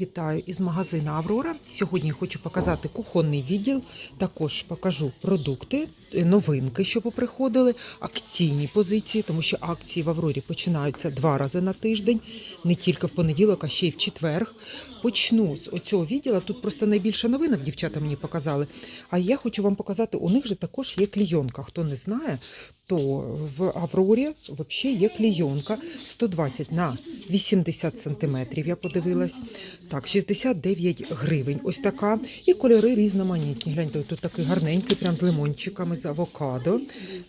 Вітаю із магазину Аврора. Сьогодні хочу показати кухонний відділ. Також покажу продукти, е, новинки, що поприходили, акційні позиції, тому що акції в Аврорі починаються два рази на тиждень, не тільки в понеділок, а ще й в четвер. Почну з оцього відділу. Тут просто найбільше новинок дівчата мені показали. А я хочу вам показати, у них же також є клійонка. Хто не знає, то в Аврорі взагалі є клійонка 120 на 80 сантиметрів. Я подивилась. Так, 69 гривень. Ось така. І кольори різноманітні. Гляньте, тут такий гарненький, прям з лимончиками, з авокадо.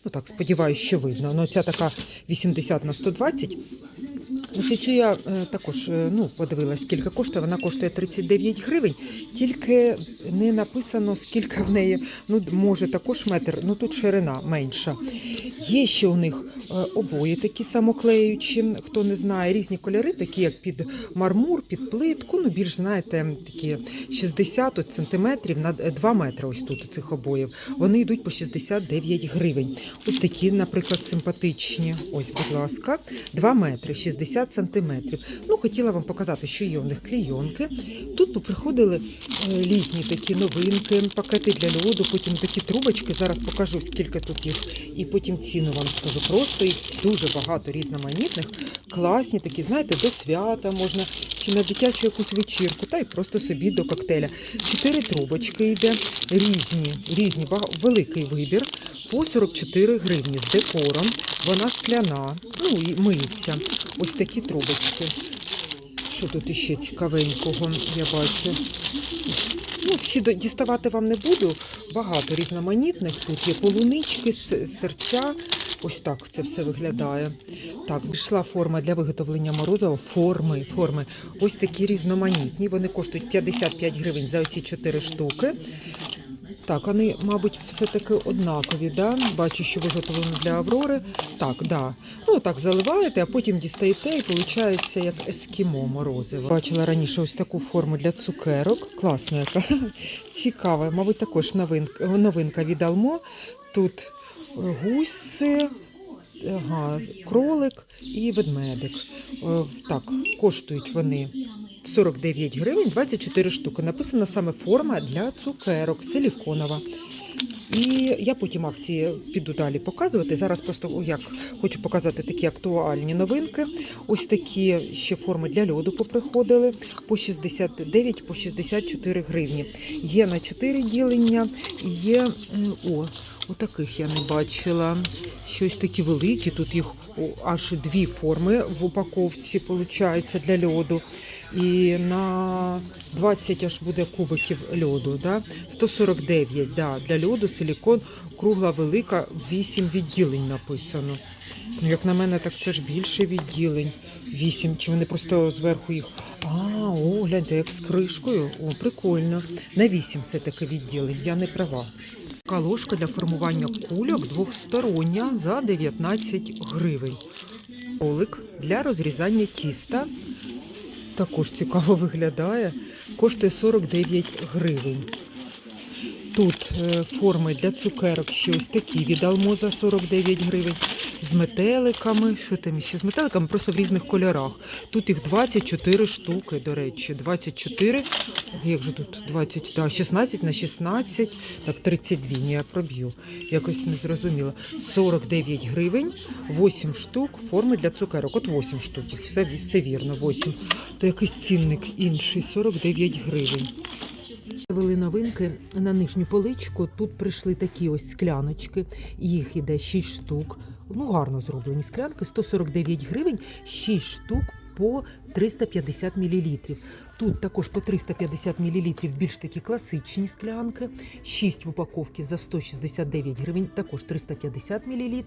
Ну так, сподіваюся, що видно. Ну, ця така 80 на 120. Ось цю я е, також е, ну, подивилась, скільки коштує. Вона коштує 39 гривень, тільки не написано, скільки в неї. Ну, може також метр, ну тут ширина менша. Є ще у них е, обої такі самоклеючі, хто не знає, різні кольори, такі як під мармур, під плитку. Ну, більш знаєте, такі 60 от сантиметрів на 2 метри. Ось тут цих обоїв. Вони йдуть по 69 гривень. Ось такі, наприклад, симпатичні. Ось, будь ласка, 2 метри, 60 сантиметрів. Ну, хотіла вам показати, що є у них клейонки. Тут поприходили е, літні такі новинки, пакети для льоду, потім такі трубочки. Зараз покажу, скільки тут їх, і потім ціну вам скажу. Просто їх дуже багато різноманітних, класні такі, знаєте, до свята можна чи на дитячу якусь вечірку, та й просто собі до коктейля. Чотири трубочки йде, різні, різні, великий вибір. По 44 гривні з декором. Вона скляна, ну і миється. Ось такі трубочки. Що тут іще цікавенького, я бачу. Ну, всі діставати вам не буду. Багато різноманітних. Тут є полунички, серця. Ось так це все виглядає. Так, пішла форма для виготовлення морозива. Форми, форми. Ось такі різноманітні. Вони коштують 55 гривень за оці 4 штуки. Так, вони, мабуть, все-таки однакові, да? Бачу, що виготовлено для Аврори. Так, да. Ну, так заливаєте, а потім дістаєте і виходить як ескімо морозиво. Бачила раніше ось таку форму для цукерок. Класна яка. Цікава. Мабуть, також новинка, новинка від Алмо. Тут гуси, ага, кролик і ведмедик. Е, Так, коштують вони 49 гривень, 24 штуки. Написана саме форма для цукерок, силіконова. І я потім акції піду далі показувати. Зараз просто як хочу показати такі актуальні новинки. Ось такі ще форми для льоду поприходили по 69, по 64 гривні. Є на 4 ділення, є о, отаких я не бачила. Щось такі великі. Тут їх аж дві форми в упаковці виходить для льоду. І на 20 аж буде кубиків льоду. Да? 149 да, для льоду, силікон, кругла велика, 8 відділень написано. Ну, Як на мене, так це ж більше відділень. 8. Чи вони просто зверху їх. А, о, гляньте, як з кришкою. О, прикольно. На 8 все-таки відділень, я не права. Така ложка для формування кульок двохстороння за 19 гривень. Олик для розрізання тіста. Також цікаво виглядає. Коштує 49 гривень. Тут е, форми для цукерок ще ось такі від Алмо за 49 гривень. З метеликами. Що там ще? З метеликами просто в різних кольорах. Тут їх 24 штуки, до речі. 24. Як же тут 20? Да, 16 на 16. Так, 32. Ні, я проб'ю. Якось не зрозуміло. 49 гривень, 8 штук форми для цукерок. От 8 штук. Все, все вірно, 8. То якийсь цінник інший, 49 гривень. Вели новинки на нижню поличку. Тут прийшли такі ось скляночки. Їх іде 6 штук. Ну, гарно зроблені склянки. 149 гривень, 6 штук по 350 мл. Тут також по 350 мл більш такі класичні склянки. 6 в упаковці за 169 гривень, також 350 мл.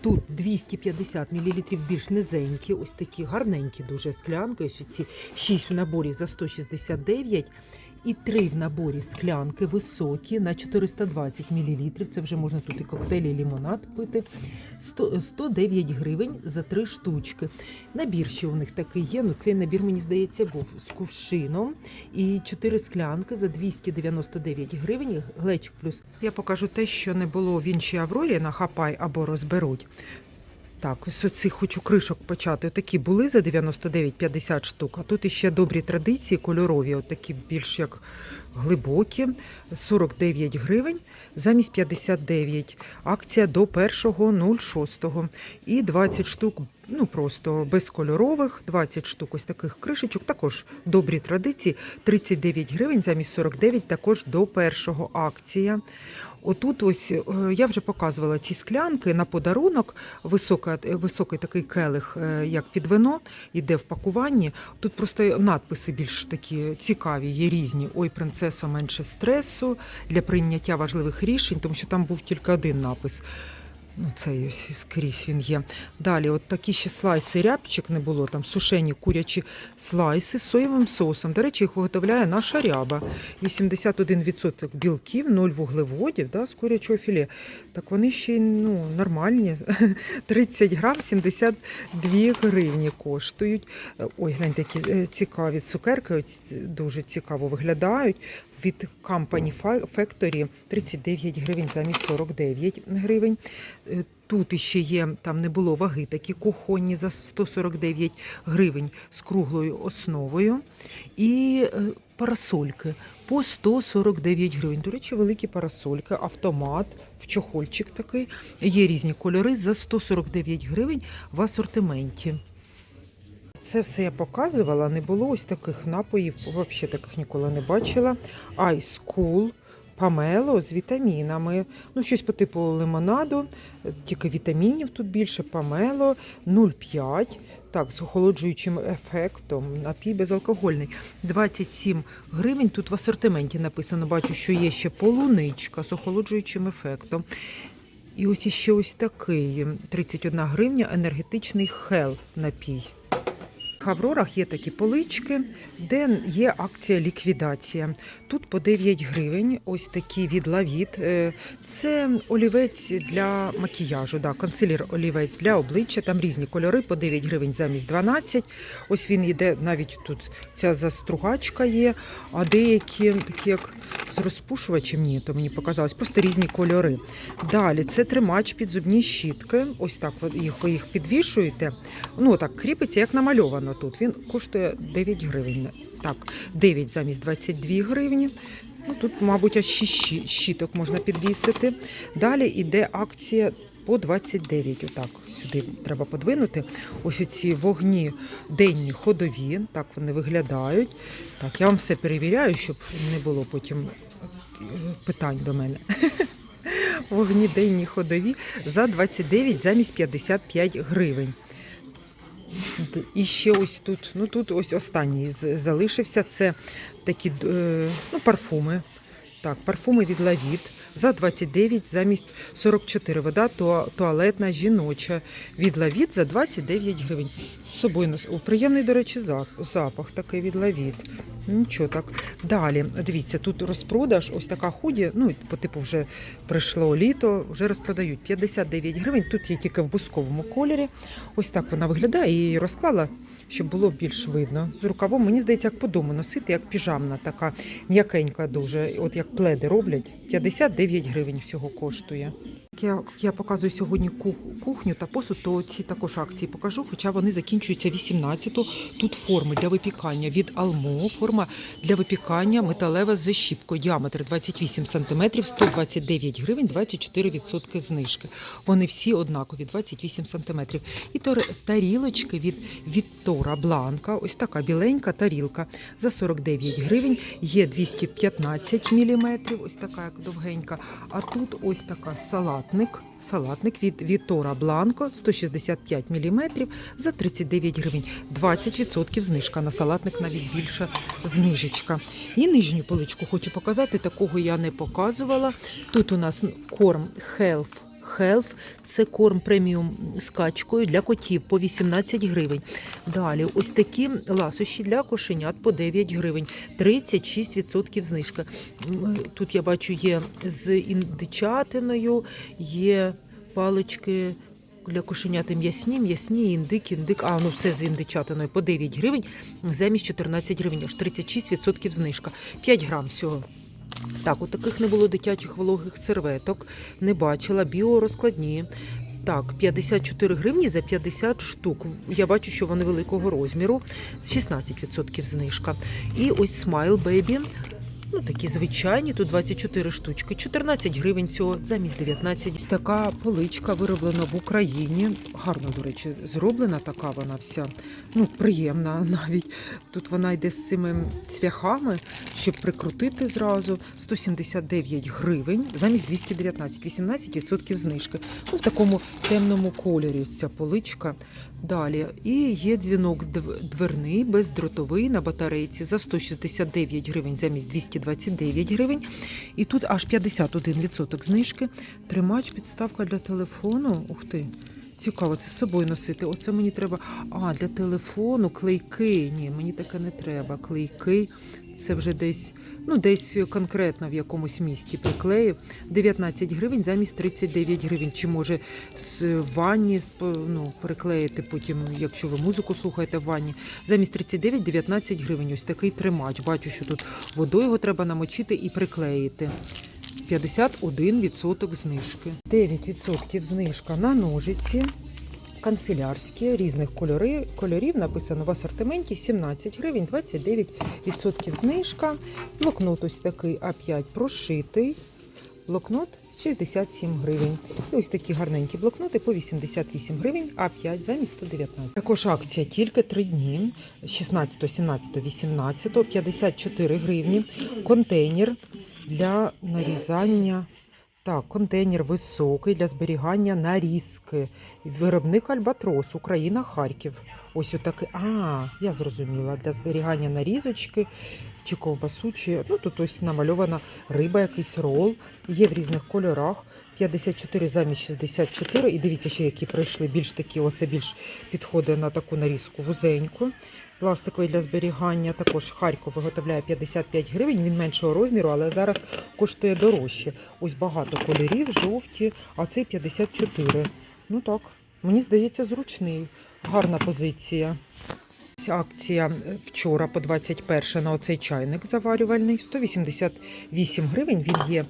Тут 250 мл більш низенькі, ось такі гарненькі дуже склянки. Ось ці 6 в наборі за 169 і три в наборі склянки високі на 420 мл. Це вже можна тут і коктейль, і лімонад пити. 100, 109 гривень за три штучки. Набір ще у них такий є. Ну цей набір, мені здається, був з кувшином. І чотири склянки за 299 гривень. Глечик плюс. Я покажу те, що не було в іншій Аврорі на хапай або розберуть. Так, ось оці хочу кришок почати. Такі були за 99,50 штук, а тут іще добрі традиції, кольорові, отакі більш як глибокі, 49 гривень замість 59. Акція до 1.06. І 20 штук, ну просто безкольорових, 20 штук ось таких кришечок, також добрі традиції, 39 гривень замість 49, також до першого акція. Отут ось е, я вже показувала ці склянки на подарунок. Висока, високий такий келих, е, як під вино, йде в пакуванні. Тут просто надписи більш такі цікаві, є різні. Ой, принцесо, менше стресу для прийняття важливих рішень, тому що там був тільки один напис. Ну, цей ось скрізь він є. Далі, от такі ще слайси рябчик не було, там сушені курячі слайси з соєвим соусом. До речі, їх виготовляє наша ряба. 81% білків, 0 вуглеводів да, з курячого філе. Так вони ще й ну, нормальні. 30 грам 72 гривні коштують. Е, Ой, гляньте, які е, цікаві цукерки, ось дуже цікаво виглядають. Від Company Factory 39 гривень замість 49 гривень. Е, Тут іще є, там не було ваги, такі кухонні за 149 гривень з круглою основою. І е, парасольки по 149 гривень. До речі, великі парасольки, автомат, в чохольчик такий. Є різні кольори за 149 гривень в асортименті. Це все я показувала, не було ось таких напоїв, взагалі таких ніколи не бачила. Ice Cool, Памело з вітамінами. Ну, щось по типу лимонаду, тільки вітамінів тут більше, памело 0,5. Так, з охолоджуючим ефектом, напій безалкогольний. 27 гривень. Тут в асортименті написано, бачу, що є ще полуничка з охолоджуючим ефектом. І ось іще ось такий 31 гривня енергетичний хел напій. В Аврорах є такі полички, де є акція ліквідація. Тут по 9 гривень, ось такі від Лавіт. Е, Це олівець для макіяжу, да, консилер олівець для обличчя. Там різні кольори по 9 гривень замість 12. Ось він йде, навіть тут ця застругачка є, а деякі такі як з розпушувачем, ні, то мені показалось, просто різні кольори. Далі це тримач під зубні щітки. Ось так їх, їх підвішуєте. Ну так кріпиться, як намальовано тут. Він коштує 9 гривень. Так, 9 замість 22 гривні. Ну, тут, мабуть, аж 6 щіток можна підвісити. Далі йде акція по 29. Отак, сюди треба подвинути. Ось ці вогні денні ходові, так вони виглядають. Так, я вам все перевіряю, щоб не було потім питань до мене. Вогні денні ходові за 29 замість 55 гривень. І ще ось тут, ну тут ось останній залишився. Це такі е, ну, парфуми. Так, парфуми від Лавіт за 29 замість 44. Вода туалетна жіноча від Лавіт за 29 гривень. З собою приємний, до речі, зап- запах такий від Лавіт. Нічого так. Далі, дивіться, тут розпродаж, ось така худі, ну, по типу вже прийшло літо, вже розпродають 59 гривень. Тут є тільки в бусковому кольорі. Ось так вона виглядає. Її розклала, щоб було більш видно. З рукавом, мені здається, як по дому носити, як піжамна така м'якенька дуже. От як пледи роблять. 59 гривень всього коштує. Я, я показую сьогодні кух- кухню та посуд, то ці також акції покажу, хоча вони закінчуються 18-го. Тут форми для випікання від Алмо, форма для випікання металева з защіпкою, діаметр 28 см, 129 гривень, 24% знижки. Вони всі однакові, 28 см. І тарілочки від Віттора Бланка, ось така біленька тарілка за 49 гривень, є 215 мм, ось така як довгенька. А тут ось така салатник. Салатник від Вітора Бланко 165 мм за 39 гривень. 20% знижка на салатник навіть більша знижечка. І нижню поличку хочу показати, такого я не показувала. Тут у нас корм Health. Health – це корм преміум з качкою для котів по 18 гривень. Далі ось такі ласощі для кошенят по 9 гривень, 36% знижка. Тут я бачу є з індичатиною, є палички для кошенят м'ясні, м'ясні, індик, індик. А, ну все з індичатиною по 9 гривень, замість 14 гривень, аж 36% знижка. 5 грам всього. Так, от таких не було дитячих вологих серветок, не бачила, біорозкладні. Так, 54 гривні за 50 штук. Я бачу, що вони великого розміру. 16% знижка. І ось Smile Baby. Ну, такі звичайні, тут 24 штучки, 14 гривень цього, замість 19. Ось така поличка вироблена в Україні. Гарно, до речі, зроблена така вона вся. Ну, приємна навіть. Тут вона йде з цими цвяхами, щоб прикрутити зразу. 179 гривень, замість 219, 18% знижки. Ну, в такому темному кольорі ця поличка. Далі. І є дзвінок дверний, бездротовий на батарейці за 169 гривень замість 229 гривень. І тут аж 51% знижки. Тримач, підставка для телефону. Ух ти. Цікаво, це з собою носити. Оце мені треба. А, для телефону клейки. Ні, мені таке не треба. Клейки. Це вже десь, ну десь конкретно в якомусь місті приклеїв. 19 гривень замість 39 гривень. Чи може з ванні ну, приклеїти потім, якщо ви музику слухаєте в ванні. Замість 39 19 гривень. Ось такий тримач. Бачу, що тут водою його треба намочити і приклеїти. 51% знижки. 9% знижка на ножиці. Канцелярські різних кольори, кольорів написано в асортименті 17 гривень, 29% знижка. Блокнот ось такий А5 прошитий. Блокнот 67 гривень. І ось такі гарненькі блокноти по 88 гривень, А5 замість 119. Також акція тільки 3 дні: 16, 17, 18, 54 гривні. Контейнер для нарізання. Так, контейнер високий для зберігання нарізки. Виробник Альбатрос, Україна, Харків. Ось отакий. А, я зрозуміла. Для зберігання нарізочки чи ковбасу, чи ну тут ось намальована риба, якийсь рол. Є в різних кольорах. 54 замість 64. І дивіться, ще які прийшли більш такі. Оце більш підходить на таку нарізку вузеньку. Пластиковий для зберігання. Також Харків виготовляє 55 гривень. Він меншого розміру, але зараз коштує дорожче. Ось багато кольорів, жовті, а цей 54. Ну так, мені здається, зручний. Гарна позиція. Акція вчора по 21 на оцей чайник заварювальний. 188 гривень. Він є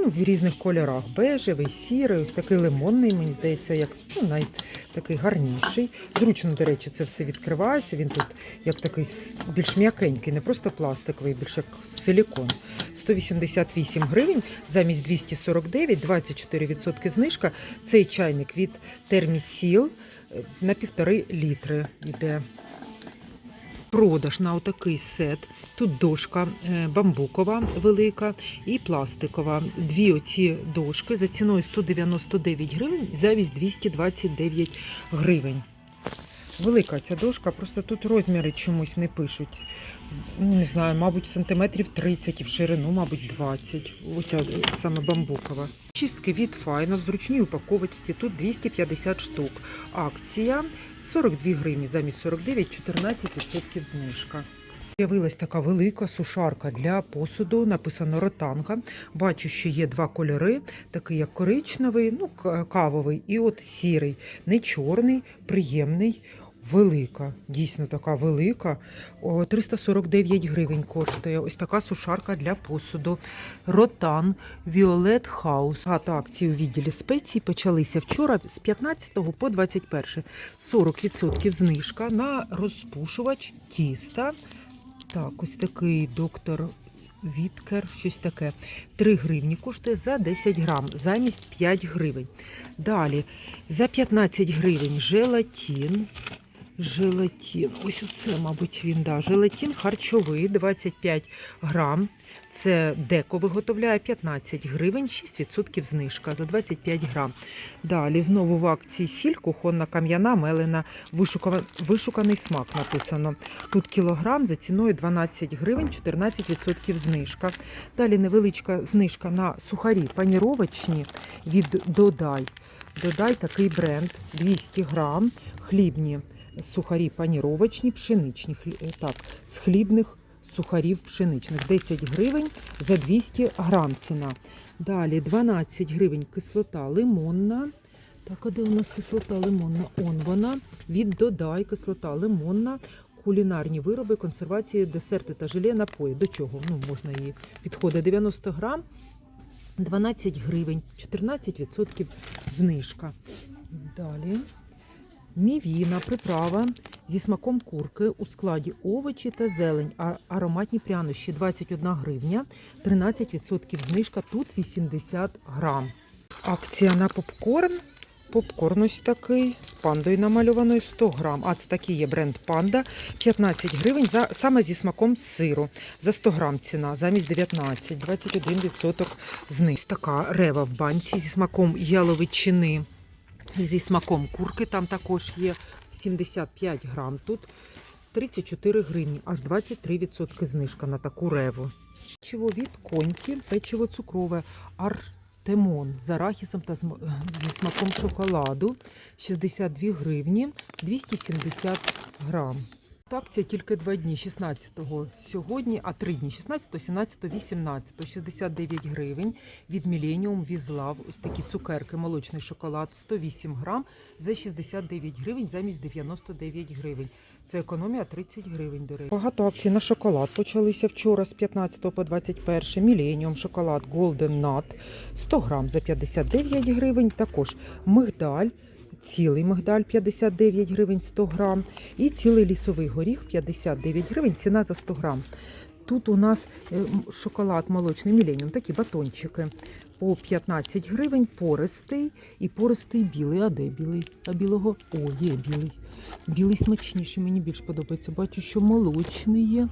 ну, в різних кольорах. Бежевий, сірий, ось такий лимонний, мені здається, як ну, най, такий гарніший. Зручно, до речі, це все відкривається. Він тут як такий більш м'якенький, не просто пластиковий, більш як силікон. 188 гривень замість 249, 24% знижка. Цей чайник від Термісіл на півтори літри йде. Продаж на отакий сет. Тут дошка е, бамбукова велика і пластикова. Дві оці дошки за ціною 199 гривень, замість 229 гривень. Велика ця дошка, просто тут розміри чомусь не пишуть. Не знаю, мабуть, сантиметрів 30 і в ширину, мабуть, 20. Оця саме бамбукова. Чистки від Файна в зручній упаковочці. Тут 250 штук. Акція 42 гривні замість 49, 14% знижка. З'явилась така велика сушарка для посуду, написано ротанга. Бачу, що є два кольори, такий як коричневий, ну кавовий, і от сірий, не чорний, приємний. Велика, дійсно така велика. О, 349 гривень коштує. Ось така сушарка для посуду. Ротан Violet House. А та акції у відділі спецій почалися вчора з 15 по 21. 40% знижка на розпушувач тіста. Так, ось такий доктор Віткер, щось таке. 3 гривні коштує за 10 грам, замість 5 гривень. Далі за 15 гривень желатин. Желатин. Ось оце, мабуть, він. Да. Желатин харчовий 25 грам. Це деко виготовляє 15 гривень, 6% знижка за 25 грам. Далі знову в акції сіль, кухонна кам'яна, мелена, вишуканий смак написано. Тут кілограм за ціною 12 гривень, 14% знижка. Далі невеличка знижка на сухарі паніровочні від Додай. Додай такий бренд 200 грам, хлібні сухарі паніровочні, пшеничні, е, так, з хлібних сухарів пшеничних. 10 гривень за 200 грам ціна. Далі 12 гривень кислота лимонна. Так, а де у нас кислота лимонна? Он вона. Від Додай кислота лимонна. Кулінарні вироби, консервації, десерти та желе, напої. До чого? Ну, можна її підходить 90 грам, 12 гривень, 14% знижка. Далі. Мівіна, приправа зі смаком курки у складі овочі та зелень, а ароматні прянощі 21 гривня, 13% знижка, тут 80 грам. Акція на попкорн. Попкорн ось такий з пандою намальованою 100 грам. А це такий є бренд Панда. 15 гривень за, саме зі смаком сиру. За 100 грам ціна, замість 19, 21% знижка. Ось така рева в банці зі смаком яловичини. Зі смаком курки там також є 75 грам. Тут 34 гривні, аж 23% знижка на таку реву. Печиво від коньки, печиво цукрове, артемон з арахісом та зі смаком шоколаду 62 гривні, 270 грам. Акція тільки два дні, 16-го сьогодні, а три дні, 16, 17, 18, 69 гривень від Millennium Візлав. Ось такі цукерки, молочний шоколад, 108 грам за 69 гривень замість 99 гривень. Це економія 30 гривень, до речі. Багато акцій на шоколад почалися вчора з 15 по 21. Millennium шоколад Golden Nut 100 грам за 59 гривень. Також мигдаль. Цілий мигдаль 59 гривень 100 грам. І цілий лісовий горіх 59 гривень, ціна за 100 грам. Тут у нас е, шоколад молочний міленіум, такі батончики по 15 гривень, пористий і пористий білий. А де білий? А білого? О, є білий. Білий смачніший, мені більш подобається. Бачу, що молочний є.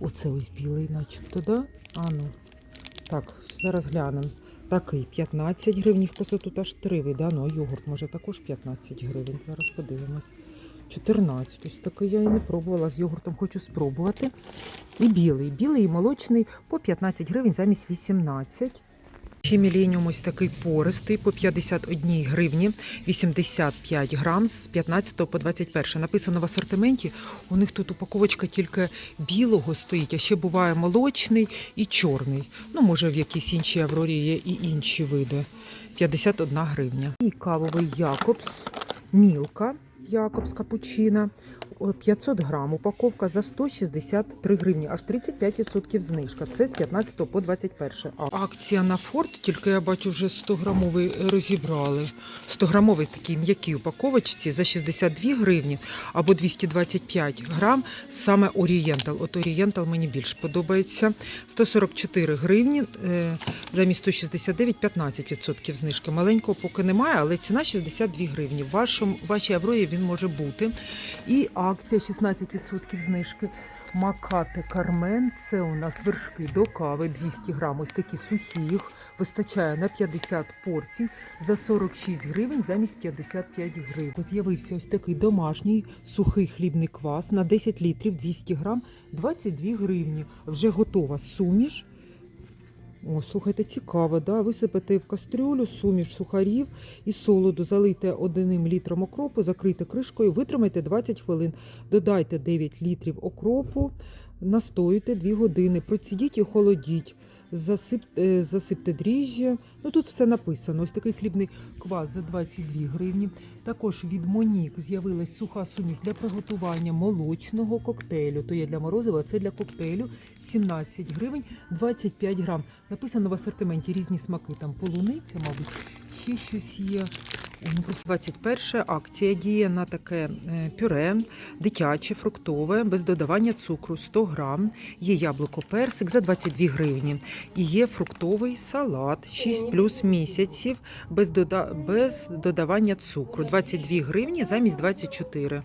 Оце ось білий, начебто, да? А ну. Так, зараз глянемо. Такий 15 гривень, їх просто тут аж три вида. Ну, йогурт може також 15 гривень. Зараз подивимось. 14. Ось такий я і не пробувала. З йогуртом хочу спробувати. І білий. Білий і молочний по 15 гривень замість 18. Ще міленіум ось такий пористий по 51 гривні, 85 грам з 15 по 21. Написано в асортименті. У них тут упаковочка тільки білого стоїть, а ще буває молочний і чорний. Ну, може, в якійсь іншій Аврорі є і інші види. 51 гривня. І кавовий Якобс, мілка Якобс капучино. 500 грам, упаковка за 163 гривні, аж 35% знижка. Це з 15 по 21. Акція на Форд, тільки я бачу, вже 100 грамовий розібрали. 100 грамовий такий м'якій упаковочці за 62 гривні або 225 грам. Саме Орієнтал. От Орієнтал мені більш подобається. 144 гривні, е, замість 169 15% знижки. Маленького поки немає, але ціна 62 гривні. В вашому, він може бути. І акція 16% знижки. Макати Кармен. Це у нас вершки до кави 200 грам. Ось такі сухі. Їх вистачає на 50 порцій за 46 гривень замість 55 гривень. З'явився ось такий домашній сухий хлібний квас на 10 літрів 200 грам 22 гривні. Вже готова суміш. О, слухайте, цікаво, да? Висипете в кастрюлю суміш сухарів і солоду, залийте одним літром окропу, закрийте кришкою, витримайте 20 хвилин, додайте 9 літрів окропу, настоюйте 2 години, процідіть і охолодіть, засип, е, засипте дріжджя. Ну тут все написано. Ось такий хлібний квас за 22 гривні. Також від Монік з'явилась суха суміш для приготування молочного коктейлю. То є для морозива, це для коктейлю 17 гривень 25 грам. Написано в асортименті різні смаки. Там полуниця, мабуть, ще щось є. О, ну, 21 акція діє на таке е, пюре, дитяче, фруктове, без додавання цукру 100 грам. Є яблуко персик за 22 гривні. І є фруктовий салат 6 плюс місяців без, дода... без додавання цукру. 22 гривні замість 24.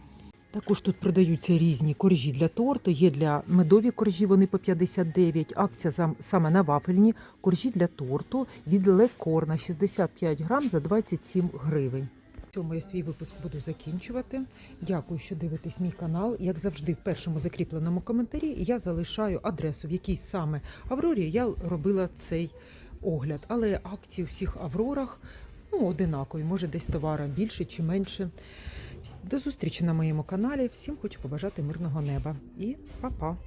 Також тут продаються різні коржі для торту. Є для медові коржі, вони по 59. Акція зам- саме на вафельні коржі для торту від лекорна 65 грам за 27 гривень. Цьому я свій випуск буду закінчувати. Дякую, що дивитесь мій канал. Як завжди, в першому закріпленому коментарі я залишаю адресу, в якій саме Аврорі я робила цей огляд. Але акції у всіх Аврорах ну, одинакові. Може, десь товара більше чи менше. До зустрічі на моєму каналі. Всім хочу побажати мирного неба і па-па!